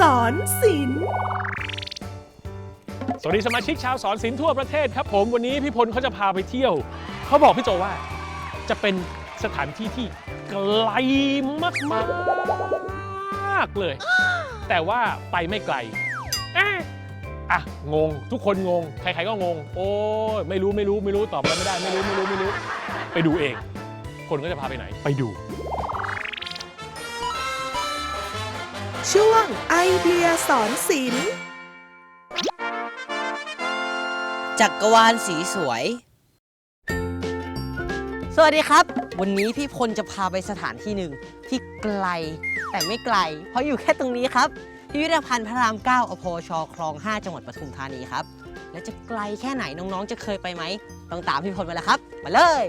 สอนศิลป์สวัสดีสมาชิกชาวสอนศิลป์ทั่วประเทศครับผมวันนี้พี่พลเขาจะพาไปเที่ยว เขาบอกพี่โจว่าจะเป็นสถานที่ที่ไกลมากๆเลย แต่ว่าไปไม่ไกลอ๊ะอะงง ทุกคนงง ใครๆก็งง โอ้ยไม่รู้ไม่รู้ไม่รู้ตอบอะไรไม่ได้ไม่รู้ไม่รู้ไม่รู้ ไปดูเอง คนก็จะพาไปไหน ไปดู ช่วงไอเดียสอนศิลป์จักรวาลสีสวย สวัสดีครับ วันนี้พี่พลจะพาไปสถานที่หนึ่งที่ไกลแต่ไม่ไกล เพราะอยู่แค่ตรงนี้ครับพิพิธภัณฑ์พระราม 9อพชคลอง 5 จังหวัดปทุมธานีครับ และจะไกลแค่ไหนน้องๆ จะเคยไปไหมต้องตามพี่พลมาแล้วครับ มาเลย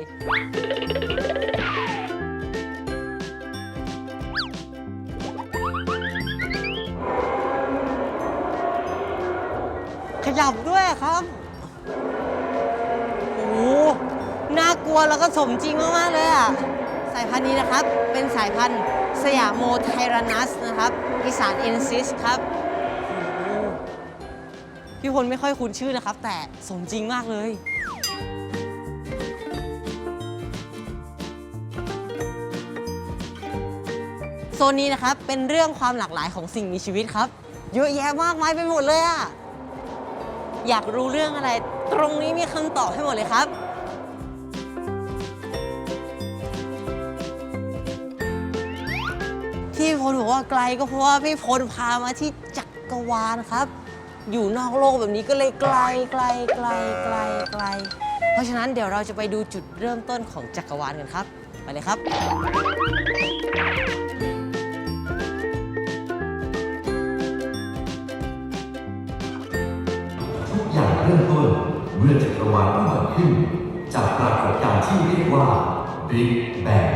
ยับด้วยครับ โอ้โหน่ากลัวแล้วก็สมจริงมากๆเลยอะสายพันธุ์นี้นะครับ เป็นสายพันธุ์สยามโมไทรานัสนะครับอีสานเอนซิสครับโอ้โหพี่พลไม่ค่อยคุ้นชื่อนะครับ แต่สมจริงมากเลย โซนนี้นะครับ เป็นเรื่องความหลากหลายของสิ่งมีชีวิตครับ เยอะแยะมากมายไปหมดเลยอะ อยากรู้เรื่องอะไร ตรงนี้มีคำตอบให้หมดเลยครับ ที่พลบอกว่าไกลก็เพราะว่าพี่พลพามาที่จักรวาลครับ อยู่นอกโลกแบบนี้ก็เลยไกลไกลไกลไกลไกล เพราะฉะนั้นเดี๋ยวเราจะไปดูจุดเริ่มต้นของจักรวาลกันครับ ไปเลยครับ เริ่มต้นเมื่อจักรวาลอุบัติขึ้น จากปรากฏการณ์ที่เรียกว่า Big Bang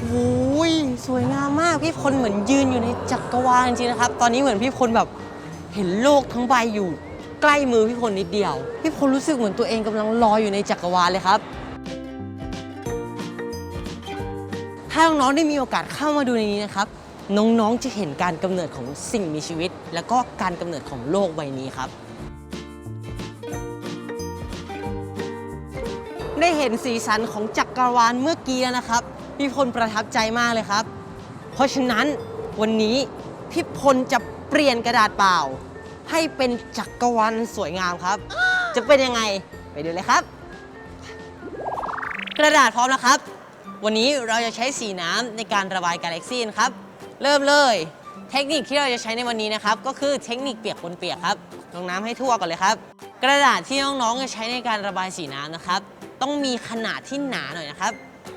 โอ้ยสวยงามมากพี่พลเหมือนยืนอยู่ในจักรวาลจริงๆนะครับ ตอนนี้เหมือนพี่พลแบบเห็นโลกทั้งใบอยู่ ใกล้มือพี่พลนิดเดียว พี่พลรู้สึกเหมือนตัวเองกำลังลอยอยู่ในจักรวาลเลยครับ ถ้าน้องๆได้มีโอกาสเข้ามาดูในนี้นะครับ น้องๆจะเห็นการกำเนิดของสิ่งมีชีวิต แล้วก็การกำเนิดของโลกใบนี้ครับ ได้เห็นสีสันของจักรวาลเมื่อกี้นะครับ พี่พลประทับใจมากเลยครับ เพราะฉะนั้นวันนี้พี่พลจะเปลี่ยนกระดาษเปล่า ให้เป็นจักรวาลสวยงามครับ จะเป็นยังไงไปดูเลยครับ กระดาษพร้อมแล้วครับ วันนี้เราจะใช้สีน้ำในการระบายกาแล็กซี่นะครับ เริ่มเลย เทคนิคที่เราจะใช้ในวันนี้นะครับ ก็คือเทคนิคเปียกปนเปียกครับลงน้ำให้ทั่วก่อนเลยครับ กระดาษที่น้องๆจะใช้ในการระบายสีน้ำนะครับ ต้องมีขนาดที่หนาหน่อยนะครับ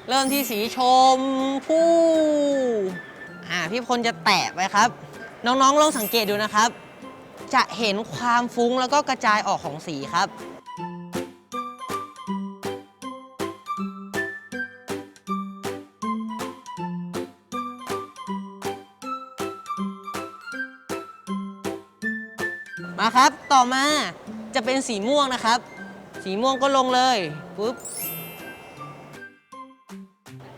เริ่มที่สีชมพูอ่าพี่พลจะแตะไปครับ น้องๆลองสังเกตดูนะครับ จะเห็นความฟุ้งแล้วก็กระจายออกของสีครับมาครับ ต่อมาจะเป็นสีม่วงนะครับ สีม่วงก็ลงเลยปุ๊บ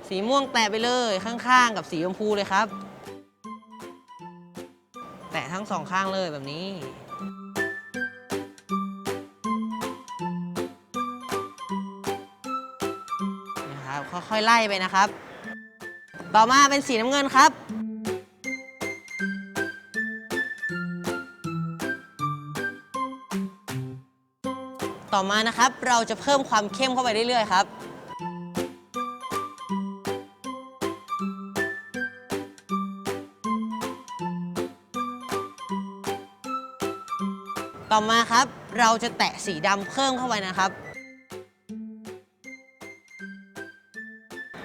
สีม่วงแตะไปเลยข้างๆ กับสีชมพูเลยครับ แตะทั้งสองข้างเลยแบบนี้ นะครับค่อยๆไล่ไปนะครับ ต่อมาเป็นสีน้ำเงินครับ ต่อมานะครับ เราจะเพิ่มความเข้มเข้าไปเรื่อยๆครับ ต่อมาครับ เราจะแตะสีดำเพิ่มเข้าไปนะครับ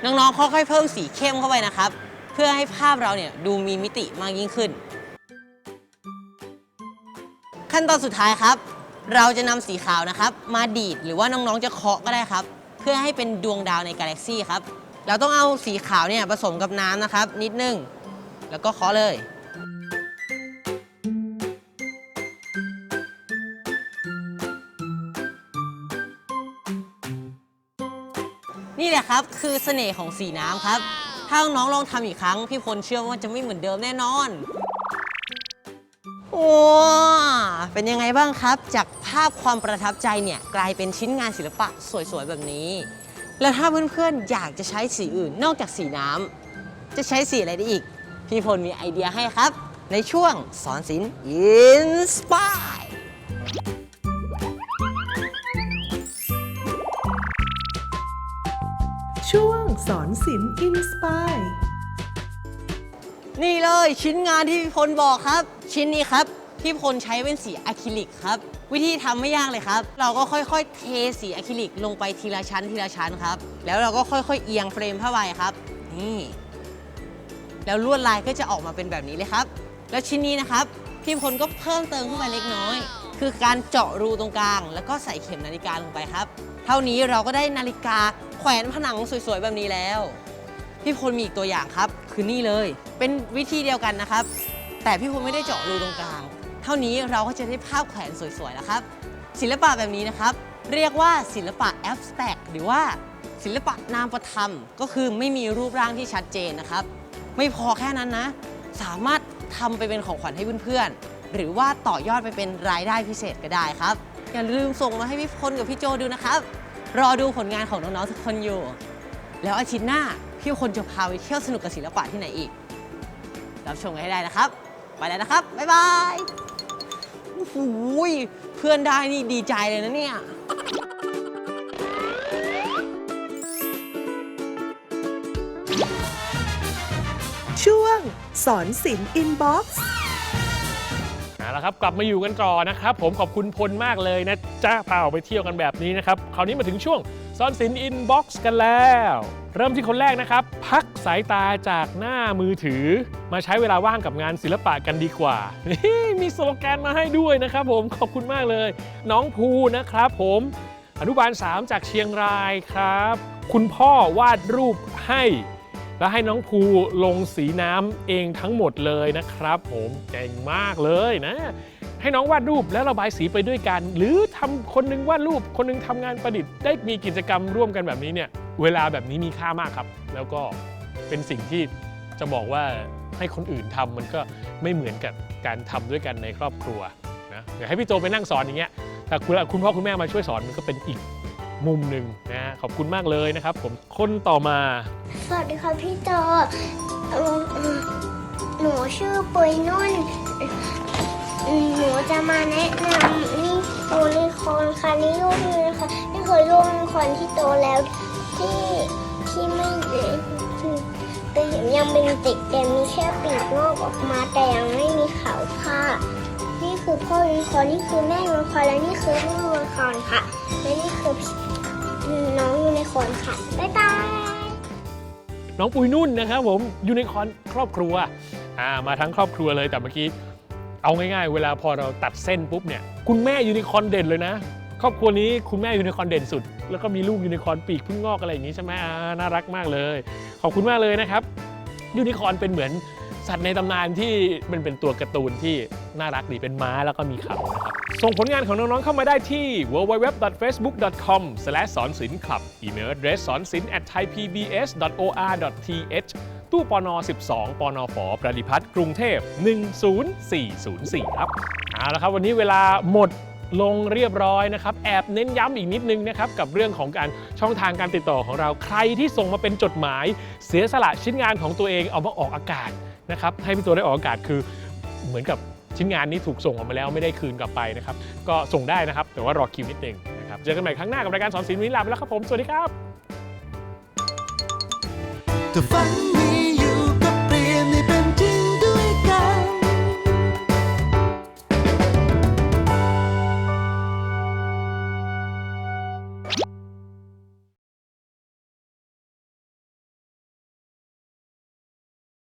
น้องๆค่อยๆเพิ่มสีเข้มเข้าไปนะครับ เพื่อให้ภาพเราเนี่ยดูมีมิติมากยิ่งขึ้น ขั้นตอนสุดท้ายครับ เราจะนำสีขาวนะครับ มาดีดหรือว่าน้องๆจะเคาะก็ได้ครับ เพื่อให้เป็นดวงดาวในกาแล็กซี่ครับ เราต้องเอาสีขาวเนี่ยผสมกับน้ำนะครับ นิดนึง แล้วก็เคาะเลย นี่แหละครับคือเสน่ห์ของสีน้ำครับ ถ้าน้องๆลองทำอีกครั้ง พี่พลเชื่อว่าจะไม่เหมือนเดิมแน่นอนว้ เป็นยังไงบ้างครับ จากภาพความประทับใจเนี่ยกลายเป็นชิ้นงานศิลปะสวยๆแบบนี้ แล้วถ้าเพื่อนๆอยากจะใช้สีอื่นนอกจากสีน้ำจะใช้สีอะไรได้อีก พี่พลมีไอเดียให้ครับ ในช่วงสอนศิลป์อินสปายช่วงสอนศิลป์อินสปายนี่เลยชิ้นงานที่พี่พลบอกครับ ชิ้นนี้ครับ พี่พลใช้เป็นสีอะคริลิกครับ วิธีทำไม่ยากเลยครับ เราก็ค่อยๆ เทสีอะคริลิกลงไปทีละชั้นทีละชั้นครับ แล้วเราก็ค่อยๆ เอียงเฟรมผ้าใบครับ นี่ แล้วลวดลายก็จะออกมาเป็นแบบนี้เลยครับ แล้วชิ้นนี้นะครับ พี่พลก็เพิ่มเติมขึ้นไปเล็กน้อย คือการเจาะรูตรงกลาง แล้วก็ใส่เข็มนาฬิกาลงไปครับ เท่านี้เราก็ได้นาฬิกาแขวนผนังสวยๆ แบบนี้แล้วพี่พลมีอีกตัวอย่างครับ คือนี่เลย เป็นวิธีเดียวกันนะครับ แต่พี่พลไม่ได้เจาะรูตรงกลาง เท่านี้เราก็จะได้ภาพแขวนสวยๆแล้วครับ ศิลปะแบบนี้นะครับ เรียกว่าศิลปะแอบสแต็กหรือว่าศิลปะนามประธรรม ก็คือไม่มีรูปร่างที่ชัดเจนนะครับ ไม่พอแค่นั้นนะ สามารถทำไปเป็นของขวัญให้เพื่อนๆ หรือว่าต่อยอดไปเป็นรายได้พิเศษก็ได้ครับ อย่าลืมส่งมาให้พี่พลกับพี่โจดูนะครับ รอดูผลงานของน้องๆทุกคนอยู่ แล้วอาทิตย์หน้าพี่คนจะพาไปเที่ยวสนุกกับศิลปะที่ไหนอีก รับชมกันให้ได้นะครับ ไปแล้วนะครับ บ๊ายบาย โอ้โหยเพื่อนได้นี่ดีใจเลยนะเนี่ย ช่วงสอนศิลป์อินบ็อกซ์ ครับกลับมาอยู่กันต่อนะครับ ผมขอบคุณพลมากเลยนะจ้าพาออกไปเที่ยวกันแบบนี้นะครับคราวนี้มาถึงช่วงซ่อนสินอินบ็อกซ์กันแล้ว เริ่มที่คนแรกนะครับ พักสายตาจากหน้ามือถือ มาใช้เวลาว่างกับงานศิลปะกันดีกว่านี่มีสโลแกนมาให้ด้วยนะครับ ผมขอบคุณมากเลย น้องภูนะครับ ผมอนุบาล 3 จากเชียงรายครับ คุณพ่อวาดรูปให้ แล้วให้น้องภูลงสีน้ำเองทั้งหมดเลยนะครับ ผมเก่งมากเลยนะ ให้น้องวาดรูปแล้วระบายสีไปด้วยกัน หรือทำคนหนึงวาดรูป คนหนึงทำงานประดิษฐ์ได้มีกิจกรรมร่วมกันแบบนี้เนี่ย เวลาแบบนี้มีค่ามากครับ แล้วก็เป็นสิ่งที่จะบอกว่าให้คนอื่นทำมันก็ไม่เหมือนกับการทำด้วยกันในครอบครัวนะเดี๋ยวให้พี่โจไปนั่งสอนอย่างเงี้ยแต่คุณคุณพ่อคุณแม่มาช่วยสอนมันก็เป็นอีก มุมหนึ่งนะขอบคุณมากเลยนะครับ ผมคนต่อมา สวัสดีค่ะพี่โจเอ่อหนูชื่อปุยนุ่น หนูจะมาแนะนำนี่ยูนิคอร์นค่ะนี่ลูกยูนิคอร์นนี่คือลูกยูนิคอร์นที่โตแล้วที่ที่ไม่เด็กแต่ยังเป็นเด็กแต่มีแค่ปีกงอกออกมาแต่ยังไม่มีเขาค่ะ นี่คือพ่อยูนิคอร์นนี่คือแม่ยูนิคอร์นและนี่คือลูกยูนิคอร์นค่ะ และนี่คือน้องยูนิคอร์นค่ะ บ๊ายบายน้องปุยนุ่นนะครับผมยูนิคอร์นครอบครัวอ่ามาทั้งครอบครัวเลยแต่เมื่อกี้เอาง่ายๆ เวลาพอเราตัดเส้นปุ๊บเนี่ยคุณแม่ยูนิคอร์นเด่นเลยนะ ครอบครัวนี้คุณแม่ยูนิคอร์นเด่นสุด แล้วก็มีลูกยูนิคอร์นปีกเพิ่งงอกอะไรอย่างนี้ใช่ไหมอ่าน่ารักมากเลย ขอบคุณมากเลยนะครับยูนิคอร์นเป็นเหมือนสัตว์ในตำนานที่มันเป็นตัวการ์ตูนที่น่ารักดีเป็นม้าแล้วก็มีเขานะครับ ส่งผลงานของน้อง ๆ เข้ามาได้ที่ www.facebook.com สอนศิลป์คลับอีเมล address สอนศิลป์ at thaipbs.or.th ตู้ปน 12 ปนฝประดิพัฒน์กรุงเทพ 10404 ครับ เอาละครับ วันนี้เวลาหมดลงเรียบร้อยนะครับ แอบเน้นย้ำอีกนิดนึงนะครับ กับเรื่องของการช่องทางการติดต่อของเราใครที่ส่งมาเป็นจดหมาย เสียสละชิ้นงานของตัวเองเอามาออกอากาศนะครับให้พี่ตัวได้ออกอากาศคือเหมือนกับ ชิ้นงานนี้ถูกส่งออกมาแล้วไม่ได้คืนกลับไปนะครับ ก็ส่งได้นะครับ แต่ว่ารอคิวนิดนึงนะครับ เจอกันใหม่ครั้งหน้ากับรายการสอนศิลป์วินนี้ลาไปแล้วครับผม สวัสดีครับ